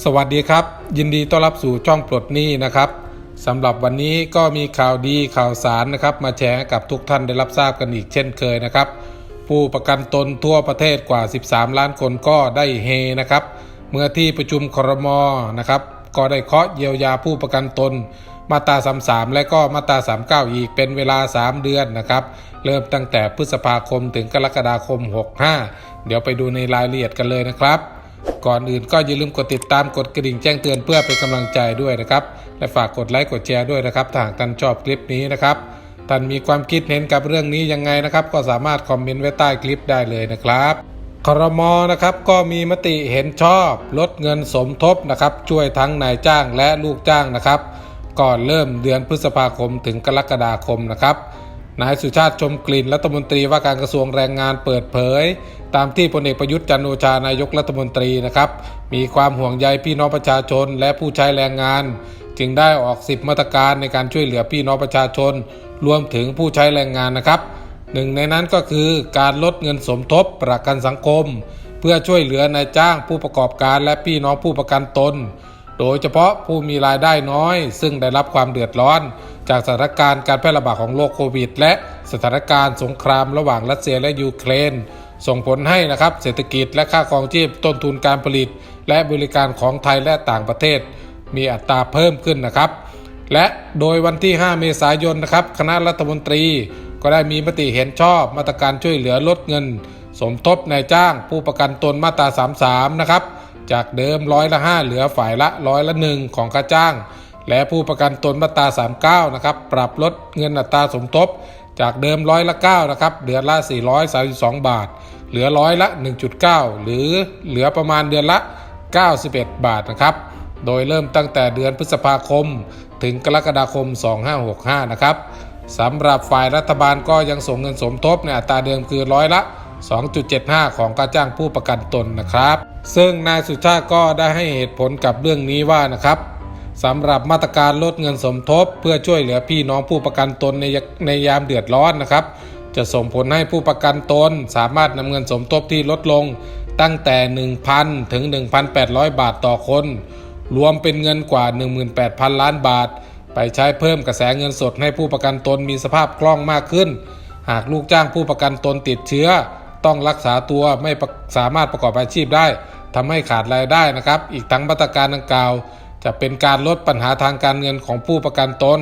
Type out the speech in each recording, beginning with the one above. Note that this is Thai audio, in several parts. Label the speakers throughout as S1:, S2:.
S1: สวัสดีครับ ยินดีต้อนรับสู่ช่องปลดหนี้นะครับสำหรับวันนี้ก็มีข่าวดีข่าวสารนะครับ มาแชร์กับทุกท่านได้รับทราบกันอีกเช่นเคยนะครับ ผู้ประกันตนทั่วประเทศกว่า 13 ล้านคนก็ได้เฮนะครับ เมื่อที่ประชุมครมนะครับ ก็ได้เคาะเยียวยาผู้ประกันตนมาตรา 33 และก็มาตรา 39 อีกเป็นเวลา 3 เดือนนะครับ เริ่มตั้งแต่พฤษภาคมถึงกรกฎาคม 65 เดี๋ยวไปดูในรายละเอียดกันเลยนะครับ ก่อนอื่นก็อย่าลืมกดติดตามกดกระดิ่งแจ้งเตือนเพื่อเป็นกำลังใจด้วยนะครับ และฝากกดไลค์กดแชร์ด้วยนะครับถ้าหากท่านชอบคลิปนี้นะครับท่านมีความคิดเห็นกับเรื่องนี้ยังไงนะครับ ก็สามารถคอมเมนต์ไว้ใต้คลิปได้เลยนะครับครมนะครับก็มีมติเห็นชอบลดเงินสมทบนะครับช่วยทั้งนายจ้างและลูกจ้างนะครับ ก่อนเริ่มเดือนพฤษภาคมถึงกรกฎาคมนะครับ นายสุชาติชมกลิ่นรัฐมนตรีว่าการกระทรวงแรงงานเปิดเผย ตามที่พลเอกประยุทธ์จันโอชานายกรัฐมนตรีนะครับ มีความห่วงใยพี่น้องประชาชนและผู้ใช้แรงงาน จึงได้ออก 10 มาตรการในการช่วยเหลือพี่น้องประชาชน รวมถึงผู้ใช้แรงงานนะครับหนึ่งในนั้นก็คือการลดเงินสมทบประกันสังคม เพื่อช่วยเหลือนายจ้างผู้ประกอบการและพี่น้องผู้ประกันตน โดยเฉพาะผู้มีรายได้น้อย ซึ่งได้รับความเดือดร้อน จากสถานการณ์การแพร่ระบาดของโรคโควิด และสถานการณ์สงครามระหว่างรัสเซียและยูเครน ส่งผลให้นะครับเศรษฐกิจและค่าครองชีพต้นทุนการผลิต และบริการของไทยและต่างประเทศ มีอัตราเพิ่มขึ้นนะครับ และโดยวันที่ 5 เมษายนนะครับคณะรัฐมนตรี ก็ได้มีมติเห็นชอบมาตรการช่วยเหลือลดเงิน สมทบนายจ้างผู้ประกันตนมาตรา 33 นะครับจากเดิมร้อยละ 5 เหลือฝ่ายละร้อยละ1ของค่าจ้าง และผู้ประกันตนมาตรา39 นะครับ ปรับลดเงินอัตราสมทบ จากเดิมร้อยละ9นะครับ เดือนละ 432 บาท เหลือร้อยละ 1.9 หรือเหลือประมาณเดือนละ 91 บาทนะครับ โดยเริ่มตั้งแต่เดือนพฤษภาคม ถึงกรกฎาคม 2565 นะครับสำหรับฝ่ายรัฐบาลก็ยังส่งเงินสมทบในอัตราเดิมคือร้อยละ 2.75 ของการจ้างผู้ประกันตนนะครับ ซึ่งนายสุชาติก็ได้ให้เหตุผลกับเรื่องนี้ว่านะครับ สำหรับมาตรการลดเงินสมทบ เพื่อช่วยเหลือพี่น้องผู้ประกันตนในในยามเดือดร้อนนะครับ จะส่งผลให้ผู้ประกันตนสามารถนำเงินสมทบที่ลดลง ตั้งแต่ 1,000 ถึง 1,800 บาทต่อคน รวมเป็นเงินกว่า 18,000 ล้านบาท ไปใช้เพิ่มกระแสเงินสดให้ผู้ประกันตนมีสภาพคล่องมากขึ้น หากลูกจ้างผู้ประกันตนติดเชื้อ ต้องรักษาตัวไม่สามารถประกอบอาชีพได้ทำให้ขาดรายได้นะครับ อีกทั้งมาตรการดังกล่าว จะเป็นการลดปัญหาทางการเงินของผู้ประกันตน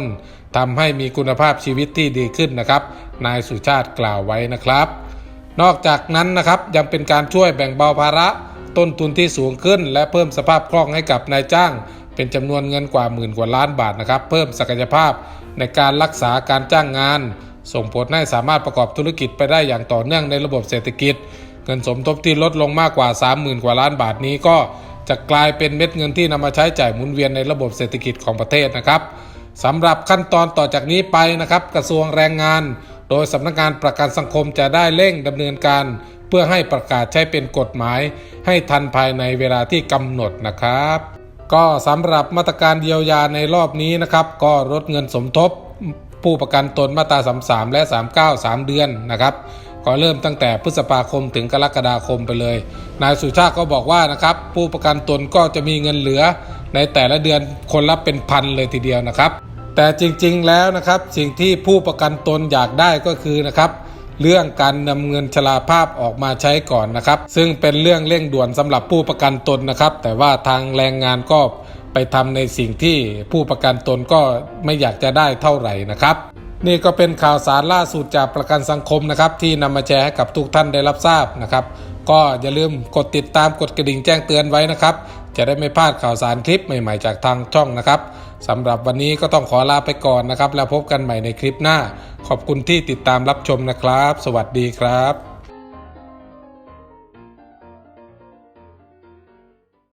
S1: ทำให้มีคุณภาพชีวิตที่ดีขึ้นนะครับ นายสุชาติกล่าวไว้นะครับ นอกจากนั้นนะครับยังเป็นการช่วยแบ่งเบาภาระ ต้นทุนที่สูงขึ้น และเพิ่มสภาพคล่องให้กับนายจ้าง เป็นจำนวนเงินกว่าหมื่นกว่าล้านบาทนะครับ เพิ่มศักยภาพในการรักษาการจ้างงาน ส่งผลให้สามารถประกอบธุรกิจไปได้อย่างต่อเนื่องในระบบเศรษฐกิจ เงินสมทบที่ลดลงมากกว่า 30,000 กว่าล้านบาทนี้ก็ จะกลายเป็นเม็ดเงินที่นำมาใช้จ่ายหมุนเวียนในระบบเศรษฐกิจของประเทศนะครับสำหรับขั้นตอนต่อจากนี้ไปนะครับ กระทรวงแรงงาน โดยสำนักงานประกันสังคมจะได้เร่งดำเนินการ เพื่อให้ประกาศใช้เป็นกฎหมาย ให้ทันภายในเวลาที่กำหนดนะครับ ก็สำหรับมาตรการเยียวยาในรอบนี้นะครับ ก็ลดเงินสมทบ ผู้ประกันตนมาตรา 33 และ 39 3 เดือนนะครับ ก็เริ่มตั้งแต่พฤษภาคมถึงกรกฎาคมไปเลย นายสุชาติก็บอกว่านะครับ ผู้ประกันตนก็จะมีเงินเหลือ ในแต่ละเดือนคนละเป็นพันเลยทีเดียวนะครับ แต่จริงๆแล้วนะครับ สิ่งที่ผู้ประกันตนอยากได้ก็คือนะครับเรื่องการนำเงินชราภาพออกมาใช้ก่อนนะครับ ซึ่งเป็นเรื่องเร่งด่วนสำหรับผู้ประกันตนนะครับ แต่ว่าทางแรงงานก็ไปทำในสิ่งที่ผู้ประกันตนก็ไม่อยากจะได้เท่าไหร่นะครับ นี่ก็เป็นข่าวสารล่าสุดจากประกันสังคมนะครับ ที่นำมาแชร์ให้กับทุกท่านได้รับทราบนะครับ ก็อย่าลืมกดติดตามกดกระดิ่งแจ้งเตือนไว้นะครับ จะได้ไม่พลาดข่าวสารคลิปใหม่ๆจากทางช่องนะครับสำหรับวันนี้ก็ต้องขอลาไปก่อนนะครับ แล้วพบกันใหม่ในคลิปหน้า ขอบคุณที่ติดตามรับชมนะครับ สวัสดีครับ